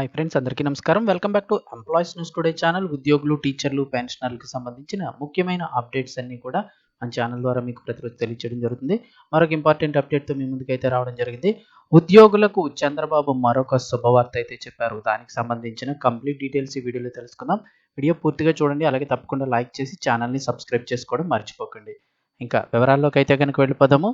Hi friends అందరికీ నమస్కారం. Welcome back to employees news today channel ఉద్యోగులు టీచర్లు పెన్షనర్లకు సంబంధించిన ముఖ్యమైన అప్డేట్స్ అన్ని కూడా మన ఛానల్ ద్వారా మీకు ప్రతిరోజు తెలియజేయడం జరుగుతుంది. మరొక ఇంపార్టెంట్ అప్డేట్తో మీ ముందుకైతే రావడం జరిగింది. ఉద్యోగులకు చంద్రబాబు మరొక శుభవార్త అయితే చెప్పారు. దానికి సంబంధించిన కంప్లీట్ డీటెయిల్స్ ఈ వీడియోలో తెలుసుకుందాం. వీడియో పూర్తిగా చూడండి. అలాగే తప్పకుండా లైక్ చేసి ఛానల్ని సబ్స్క్రైబ్ చేసుకోవడం మర్చిపోకండి. ఇంకా వివరాల్లోకి అయితే కనుక వెళ్ళిపోదాము.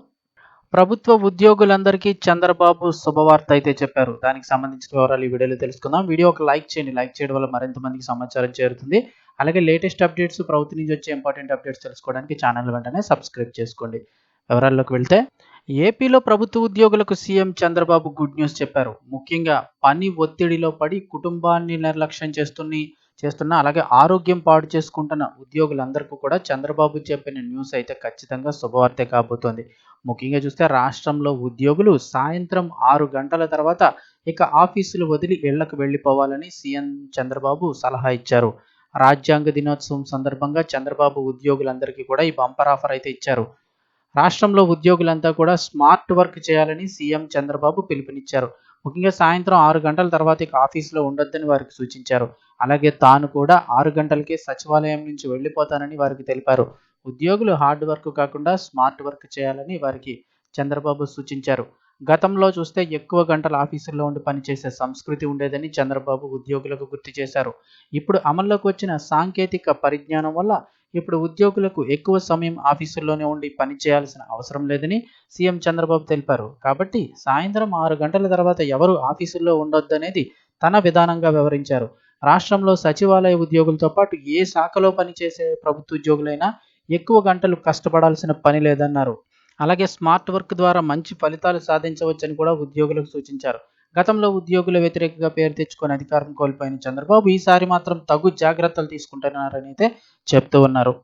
ప్రభుత్వ ఉద్యోగులందరికీ చంద్రబాబు శుభవార్త అయితే చెప్పారు. దానికి సంబంధించిన వివరాలు ఈ వీడియోలో తెలుసుకుందాం. వీడియో ఒక లైక్ చేయండి. లైక్ చేయడం వల్ల మరింత మందికి సమాచారం చేరుతుంది. అలాగే లేటెస్ట్ అప్డేట్స్ ప్రభుత్వం నుంచి వచ్చే ఇంపార్టెంట్ అప్డేట్స్ తెలుసుకోవడానికి ఛానల్ వెంటనే సబ్స్క్రైబ్ చేసుకోండి. వివరాల్లోకి వెళ్తే ఏపీలో ప్రభుత్వ ఉద్యోగులకు సీఎం చంద్రబాబు గుడ్ న్యూస్ చెప్పారు. ముఖ్యంగా పని ఒత్తిడిలో పడి కుటుంబాన్ని నిర్లక్ష్యం చేస్తున్న చేస్తున్న. అలాగే ఆరోగ్యం పాడు చేసుకుంటున్న ఉద్యోగులందరికీ కూడా చంద్రబాబు చెప్పిన న్యూస్ అయితే ఖచ్చితంగా శుభవార్తే కాబోతోంది. ముఖ్యంగా చూస్తే రాష్ట్రంలో ఉద్యోగులు సాయంత్రం ఆరు గంటల తర్వాత ఇక ఆఫీసులు వదిలి ఇళ్ళకు వెళ్ళిపోవాలని సీఎం చంద్రబాబు సలహా ఇచ్చారు. రాజ్యాంగ దినోత్సవం సందర్భంగా చంద్రబాబు ఉద్యోగులందరికీ కూడా ఈ బంపర్ ఆఫర్ అయితే ఇచ్చారు. రాష్ట్రంలో ఉద్యోగులంతా కూడా స్మార్ట్ వర్క్ చేయాలని సీఎం చంద్రబాబు పిలుపునిచ్చారు. ముఖ్యంగా సాయంత్రం ఆరు గంటల తర్వాత ఇక ఆఫీసులో ఉండొద్దని వారికి సూచించారు. అలాగే తాను కూడా ఆరు గంటలకే సచివాలయం నుంచి వెళ్ళిపోతానని వారికి తెలిపారు. ఉద్యోగులు హార్డ్ వర్క్ కాకుండా స్మార్ట్ వర్క్ చేయాలని వారికి చంద్రబాబు సూచించారు. గతంలో చూస్తే ఎక్కువ గంటల ఆఫీసుల్లో ఉండి పనిచేసే సంస్కృతి ఉండేదని చంద్రబాబు ఉద్యోగులకు గుర్తు చేశారు. ఇప్పుడు అమల్లోకి వచ్చిన సాంకేతిక పరిజ్ఞానం వల్ల ఇప్పుడు ఉద్యోగులకు ఎక్కువ సమయం ఆఫీసుల్లోనే ఉండి పని చేయాల్సిన అవసరం లేదని సీఎం చంద్రబాబు తెలిపారు. కాబట్టి సాయంత్రం ఆరు గంటల తర్వాత ఎవరు ఆఫీసుల్లో ఉండొద్దనేది తన విధానంగా వివరించారు. రాష్ట్రంలో సచివాలయ ఉద్యోగులతో పాటు ఏ శాఖలో పనిచేసే ప్రభుత్వ ఉద్యోగులైనా ఎక్కువ గంటలు కష్టపడాల్సిన పని లేదన్నారు. అలాగే స్మార్ట్ వర్క్ ద్వారా మంచి ఫలితాలు సాధించవచ్చని కూడా ఉద్యోగులకు సూచించారు. గతంలో ఉద్యోగుల వ్యతిరేకంగా పేరు తెచ్చుకొని అధికారం కోల్పోయిన చంద్రబాబు ఈసారి మాత్రం తగు జాగ్రత్తలు తీసుకుంటున్నారని అయితే చెప్తూ ఉన్నారు.